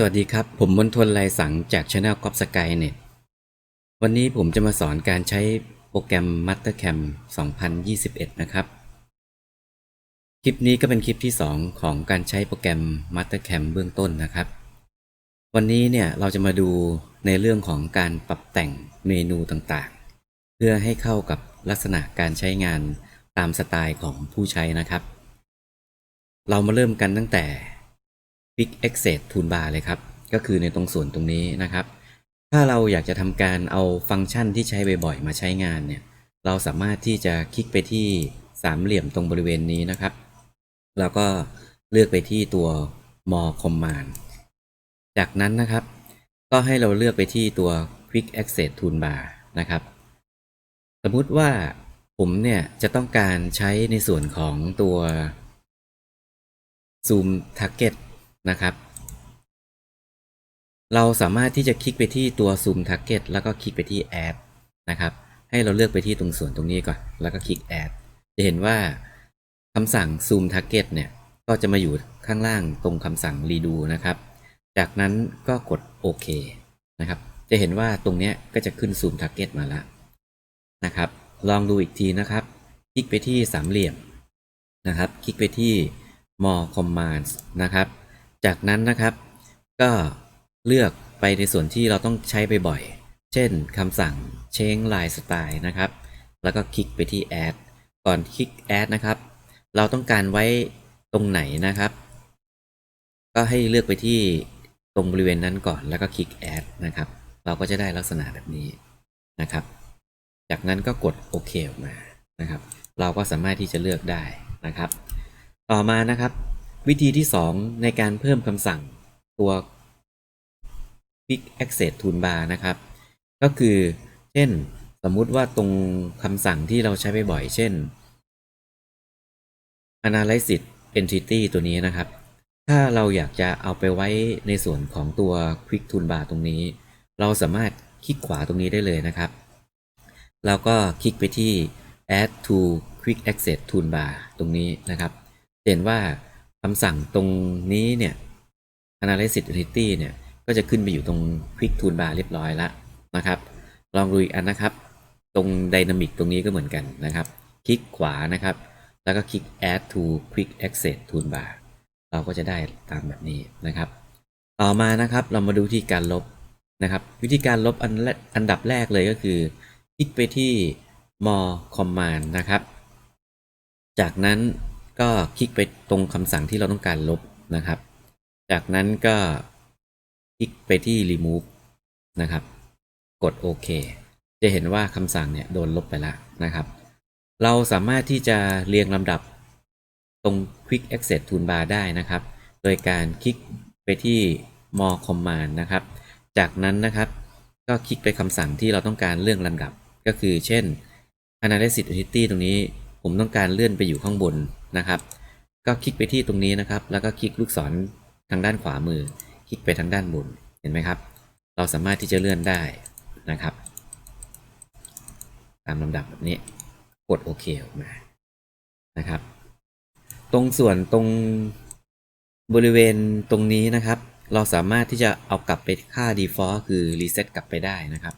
สวัสดีครับ ผมมนทนไลสังจาก Channel ก๊อ s สกายเน็ตวันนี้ผมจะมาสอนการใช้โปรแกรม Mastercam 2021 นะครับ คลิปนี้ก็เป็นคลิปที่ 2 ของการใช้โปรแกรม Mastercam เบื้องต้นนะครับ วันนี้เนี่ยเราจะมาดูในเรื่องของการปรับแต่งเมนูต่างๆ เพื่อให้เข้ากับลักษณะการใช้งานตามสไตล์ของผู้ใช้นะครับ เรามาเริ่มกันตั้งแต่ Quick Access Toolbar เลยครับ ก็คือในตรงส่วนตรงนี้นะครับ ถ้าเราอยากจะทำการเอาฟังก์ชันที่ใช้บ่อยๆ มาใช้งานเนี่ย เราสามารถที่จะคลิกไปที่สามเหลี่ยมตรงบริเวณนี้นะครับ แล้วก็เลือกไปที่ตัว More Command จากนั้นนะครับ ก็ให้เราเลือกไปที่ตัว Quick Access Toolbar นะครับ สมมุติว่าผมเนี่ยจะต้องการใช้ในส่วนของตัว Zoom Target นะครับ เราสามารถที่จะคลิกไปที่ตัว Zoom Target แล้วก็คลิกไปที่ Add นะครับ ให้เราเลือกไปที่ตรงส่วนตรงนี้ก่อน แล้วก็คลิก Add จะเห็นว่าคำสั่ง Zoom Target เนี่ยก็จะมาอยู่ข้างล่างตรงคำสั่ง Redo นะครับ จากนั้นก็กดโอเคนะครับ จะเห็นว่าตรงนี้ก็จะขึ้น Zoom Target มาแล้วนะครับ ลองดูอีกทีนะครับ คลิกไปที่สามเหลี่ยมนะครับ คลิกไปที่ more commands นะครับ จากนั้นนะครับ ก็เลือกไปในส่วนที่เราต้องใช้บ่อยๆ เช่นคำสั่ง change line style นะครับ แล้วก็คลิกไปที่ add ก่อนคลิก add นะครับ เราต้องการไว้ตรงไหนนะครับ ก็ให้เลือกไปที่ตรงบริเวณนั้นก่อนแล้วก็คลิก add นะครับ เราก็จะได้ลักษณะแบบนี้นะครับ จากนั้นก็กดโอเคออกมานะครับ เราก็สามารถที่จะเลือกได้นะครับ ต่อมานะครับ วิธีที่ 2 ในการเพิ่มคำสั่งตัว Quick Access Toolbar นะครับ ก็คือ เช่น สมมุติว่าตรงคำสั่งที่เราใช้บ่อยๆเช่น Analysis Entity ตัวนี้นะครับ ถ้าเราอยากจะเอาไปไว้ในส่วนของตัว Quick Toolbar ตรงนี้ เราสามารถคลิกขวาตรงนี้ได้เลยนะครับแล้วก็คลิกไปที่ add to quick access toolbar ตรงนี้นะครับ เห็นว่า คำสั่งตรงนี้เนี่ย analysis entity เนี่ย ก็จะขึ้นไปอยู่ตรง quick toolbar เรียบร้อยแล้วนะครับ ลองดูอีกอันนะครับ ตรง dynamic ตรงนี้ก็เหมือนกันนะครับ คลิกขวานะครับ แล้วก็คลิก add to quick access toolbar เราก็จะได้ตามแบบนี้นะครับ ต่อมานะครับเรามาดูที่การลบนะครับ วิธีการลบอันแรกอันดับแรกเลยก็คือ คลิกไปที่ more command นะครับ จากนั้น ก็คลิกไปตรงคำสั่งที่เราต้องการลบนะครับ จากนั้นก็คลิกไปที่ remove นะครับ กดโอเคจะเห็นว่าคำสั่งเนี่ยโดนลบไปแล้วนะครับ เราสามารถที่จะเรียงลำดับตรง quick access toolbar ได้นะครับ โดยการคลิกไปที่ more command นะครับ จากนั้นนะครับก็คลิกไปคำสั่งที่เราต้องการเรื่องลำดับก็คือเช่น analysis entity ตรงนี้ผมต้องการเลื่อนไปอยู่ข้างบน นะครับ ก็คลิกไปที่ตรงนี้นะครับ แล้วก็คลิกลูกศรทางด้านขวามือ คลิกไปทางด้านบนเห็นไหมครับ เราสามารถที่จะเลื่อนได้นะครับ ตามลำดับแบบนี้กดโอเคออกมานะครับ ตรงส่วนตรงบริเวณตรงนี้นะครับ เราสามารถที่จะเอากลับไปค่า default คือ reset กลับไปได้นะครับ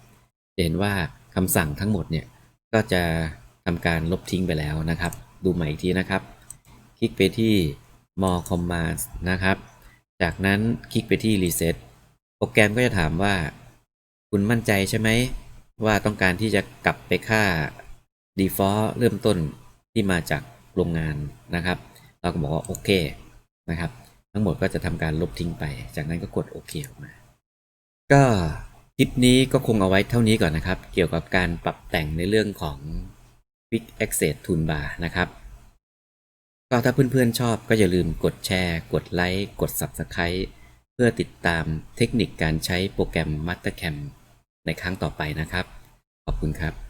จะเห็นว่าคำสั่งทั้งหมดเนี่ยก็จะทำการลบทิ้งไปแล้วนะครับ ดูใหม่อีกทีนะครับ คลิกไปที่ more commands นะครับ จากนั้นคลิกไปที่ reset โปรแกรมก็จะถามว่า คุณมั่นใจใช่ไหม ว่าต้องการที่จะกลับไปค่า default เริ่มต้นที่มาจากโรงงานนะครับ เราก็บอกว่าโอเคนะครับ ทั้งหมดก็จะทำการลบทิ้งไป จากนั้นก็กดโอเคออกมา ก็คลิปนี้ก็คงเอาไว้เท่านี้ก่อนนะครับ เกี่ยวกับการปรับแต่งในเรื่องของ Quick Access Toolbar นะครับ ก็ถ้าเพื่อนๆชอบก็อย่าลืมกดแชร์ กดไลค์กด Subscribe เพื่อติดตามเทคนิคการใช้โปรแกรม Mastercam ในครั้งต่อไปนะครับ ขอบคุณครับ